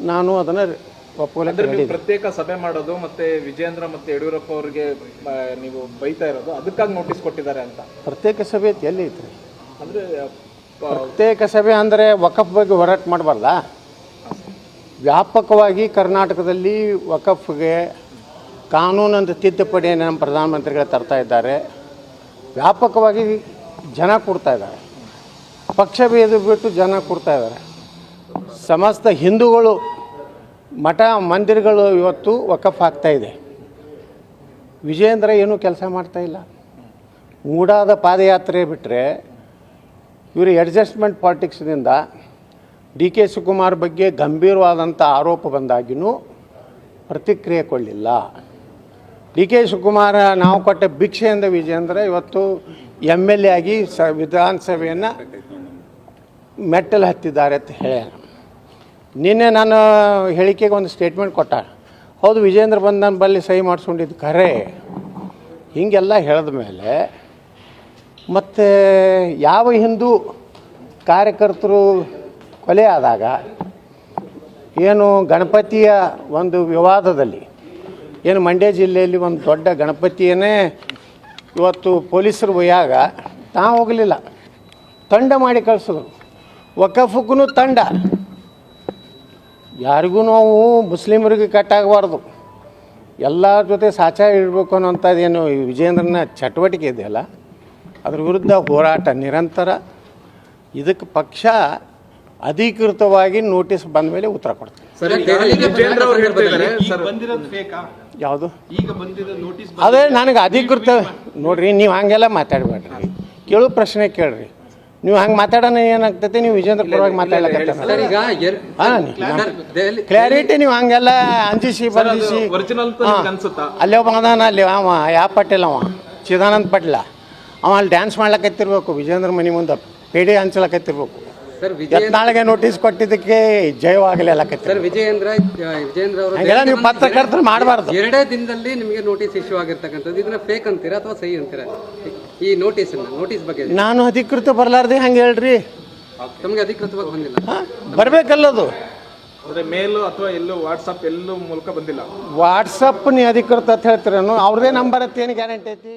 ನಾನು ಅದನ್ನು ರೆಡಿ ಪ್ರತ್ಯೇಕ ಸಭೆ ಮಾಡೋದು ಮತ್ತೆ ವಿಜೇಂದ್ರ ಮತ್ತೆ ಯಡಿಯೂರಪ್ಪ ಅವರಿಗೆ ಆ, ನೀವು ಬೈತಾ ಇರೋದು ಅದಕ್ಕಾಗಿ ನೋಟಿಸ್ ಕೊಟ್ಟಿದ್ದಾರೆ ಅಂತ? ಪ್ರತ್ಯೇಕ ಸಭೆ ಎಲ್ಲಿ ಐತ್ರಿ? ಅಂದ್ರೆ ಆ, ಪ್ರತ್ಯೇಕ ಸಭೆ ಅಂದರೆ ವಕಫ್ ಬಗ್ಗೆ ಹೋರಾಟ ಮಾಡಬಾರ್ದ? ವ್ಯಾಪಕವಾಗಿ ಕರ್ನಾಟಕದಲ್ಲಿ ವಕಫ್ಗೆ ಕಾನೂನಂತ ತಿದ್ದುಪಡಿಯನ್ನು ನಮ್ಮ ಪ್ರಧಾನಮಂತ್ರಿಗಳು ತರ್ತಾ ಇದ್ದಾರೆ. ವ್ಯಾಪಕವಾಗಿ ಜನ ಕೊಡ್ತಾ ಇದ್ದಾರೆ. ಪಕ್ಷ ಭೇದ ಬಿಟ್ಟು ಜನ ಕೊಡ್ತಾ ಇದ್ದಾರೆ. ಸಮಸ್ತ ಹಿಂದೂಗಳು ಮಠ ಮಂದಿರಗಳು ಇವತ್ತು ವಕಫ್ ಆಗ್ತಾ ಇದೆ. ವಿಜಯೇಂದ್ರ ಏನೂ ಕೆಲಸ ಮಾಡ್ತಾ ಇಲ್ಲ. ಮೂಡಾದ ಪಾದಯಾತ್ರೆ ಬಿಟ್ಟರೆ ಇವರು ಅಡ್ಜಸ್ಟ್ಮೆಂಟ್ ಪಾಲಿಟಿಕ್ಸ್ನಿಂದ ಡಿ ಕೆ ಶಿವಕುಮಾರ್ ಬಗ್ಗೆ ಗಂಭೀರವಾದಂಥ ಆರೋಪ ಬಂದಾಗಿನೂ ಪ್ರತಿಕ್ರಿಯೆ ಕೊಡಲಿಲ್ಲ. ಡಿ ಕೆ ಶಿವಕುಮಾರ ನಾವು ಕೊಟ್ಟ ಭಿಕ್ಷೆಯಿಂದ ವಿಜೇಂದ್ರ ಇವತ್ತು ಎಂ ಎಲ್ ಎ ಆಗಿ ಸ ವಿಧಾನಸಭೆಯನ್ನು ಮೆಟ್ಟಲು ಹತ್ತಿದ್ದಾರೆ ಅಂತ ಹೇಳ ನಿನ್ನೆ ನಾನು ಹೇಳಿಕೆಗೆ ಒಂದು ಸ್ಟೇಟ್ಮೆಂಟ್ ಕೊಟ್ಟ. ಹೌದು ವಿಜೇಂದ್ರ ಬಂದು ನನ್ನ ಬಲ್ಲಿ ಸಹಿ ಮಾಡಿಸ್ಕೊಂಡಿದ್ದು ಖರೆ ಹೀಗೆಲ್ಲ ಹೇಳಿದ ಮೇಲೆ ಮತ್ತು ಯಾವ ಹಿಂದೂ ಕಾರ್ಯಕರ್ತರು ಕೊಲೆ ಆದಾಗ ಏನು ಗಣಪತಿಯ ಒಂದು ವಿವಾದದಲ್ಲಿ, ಏನು ಮಂಡ್ಯ ಜಿಲ್ಲೆಯಲ್ಲಿ ಒಂದು ದೊಡ್ಡ ಗಣಪತಿಯನ್ನೇ ಇವತ್ತು ಪೊಲೀಸರು ಒಯ್ಯಾಗ ತಾ ಹೋಗಲಿಲ್ಲ. ತಂಡ ಮಾಡಿ ಕಳಿಸಿದ್ರು ವಕಫಕ್ಕೂ ತಂಡ. ಯಾರಿಗೂ ನಾವು ಮುಸ್ಲಿಮರಿಗೆ ಕಟ್ಟಾಗಬಾರ್ದು. ಎಲ್ಲರ ಜೊತೆ ಸಾಚ ಇಡಬೇಕು ಅನ್ನೋಂಥದ್ದೇನು ಈ ವಿಜೇಂದ್ರನ ಚಟುವಟಿಕೆ ಇದೆಯಲ್ಲ? ಅದ್ರ ವಿರುದ್ಧ ಹೋರಾಟ ನಿರಂತರ. ಇದಕ್ಕೆ ಪಕ್ಷ ಅಧಿಕೃತವಾಗಿ ನೋಟಿಸ್ ಬಂದ ಮೇಲೆ ಉತ್ತರ ಫೇಕಾ ಯಾವುದು? ಈಗ ಬಂದಿರೋ ನೋಟಿಸ್ ಅದೇ ನನಗೆ ಅಧಿಕೃತ ನೋಡ್ರಿ ನೀವು ಹಂಗೆಲ್ಲ ಮಾತಾಡಬೇಡ್ರಿ. ಕೇಳೋ ಪ್ರಶ್ನೆ ಕೇಳ್ರಿ. ನೀವು ಹಂಗೆ ಮಾತಾಡೋಣ ಏನಾಗ್ತೈತಿ? ನೀವು ವಿಜೇಂದ್ರ ಪರವಾಗಿ ಹಾಂ ಕ್ಲಾರಿಟಿ ನೀವು ಹಂಗೆಲ್ಲ ಅಂಜಿಸಿ ಬಂದಿಸಿ ಅಲ್ಲಿ ಒಬ್ಬ ಅದಾನ ಅಲ್ಲಿ ಅವ ಯಾವ ಪಟೇಲ್ ಅವ ಚಿದಾನಂದ ಪಟ್ಲ. ಅವ ಅಲ್ಲಿ ಡ್ಯಾನ್ಸ್ ಮಾಡ್ಲಕತ್ತಿರ್ಬೇಕು ವಿಜೇಂದ್ರ ಮನೆ ಮುಂದೆ ಪೇಡಿ ಹಂಚ್ಲಕತ್ತಿರ್ಬೇಕು ಎತ್ನಾಳಿಗೆ ನೋಟಿಸ್ ಕೊಟ್ಟಿದ್ದಕ್ಕೆ ಜಯವಾಗಲಿ ಅಲ್ಲಕತ್ತಿ ಸರ್ ವಿಜಯೇಂದ್ರ ವಿಜಯೇಂದ್ರ ಅವರು ನೀವು ಪತ್ರಕರ್ತರು ಮಾಡಬಾರ್ದು. ಎರಡೇ ದಿನದಲ್ಲಿ ನಿಮಗೆ ನೋಟಿಸ್ ಇಶ್ಯೂ ಆಗಿರ್ತಕ್ಕಂಥದ್ದು. ಇದನ್ನ ಫೇಕ್ ಅಂತೀರಾ ಅಥವಾ ಸಹಿ ಅಂತೀರಾ? ಈ ನೋಟಿಸ್ ನೋಟಿಸ್ ಬಗ್ಗೆ ನಾನು ಅಧಿಕೃತ ಬರಲಾರ್ದೆ ಹಂಗೆ ಹೇಳ್ರಿ. ತಮಗೆ ಅಧಿಕೃತವಾಗಿ ಬಂದಿಲ್ಲ. ಹಾಂ ಬರಬೇಕಲ್ಲದು ಅಂದ್ರೆ ಮೇಲು ಅಥವಾ ಎಲ್ಲೂ ವಾಟ್ಸಪ್ ಎಲ್ಲೂ ಮೂಲಕ ಬಂದಿಲ್ಲ. ವಾಟ್ಸಪ್ ನೀ ಅಧಿಕೃತ ಅಂತ ಹೇಳ್ತೀರೇನು? ಅವ್ರದೇ ನಂಬರ್ ಅಂತ ಏನು ಗ್ಯಾರಂಟಿ ಐತಿ?